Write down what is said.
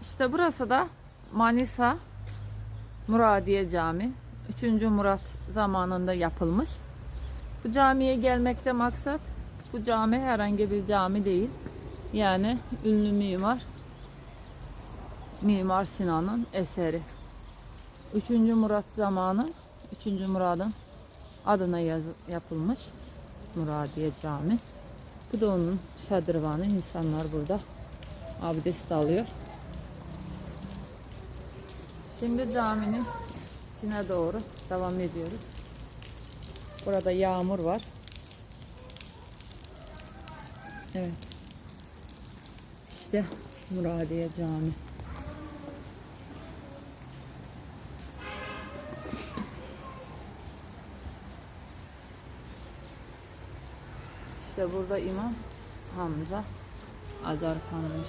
İşte burası da Manisa Muradiye Cami. 3. Murat zamanında yapılmış. Bu camiye gelmekte maksat bu cami herhangi bir cami değil. Yani ünlü mimar Mimar Sinan'ın eseri. 3. Murat zamanı 3. Murad'ın adına yazı, yapılmış Muradiye Cami. Bu da onun şadırvanı. İnsanlar burada abdest alıyor. Şimdi caminin içine doğru devam ediyoruz. Burada yağmur var. Evet. İşte Muradiye Cami. İşte burada İmam Hamza Acar kalmış.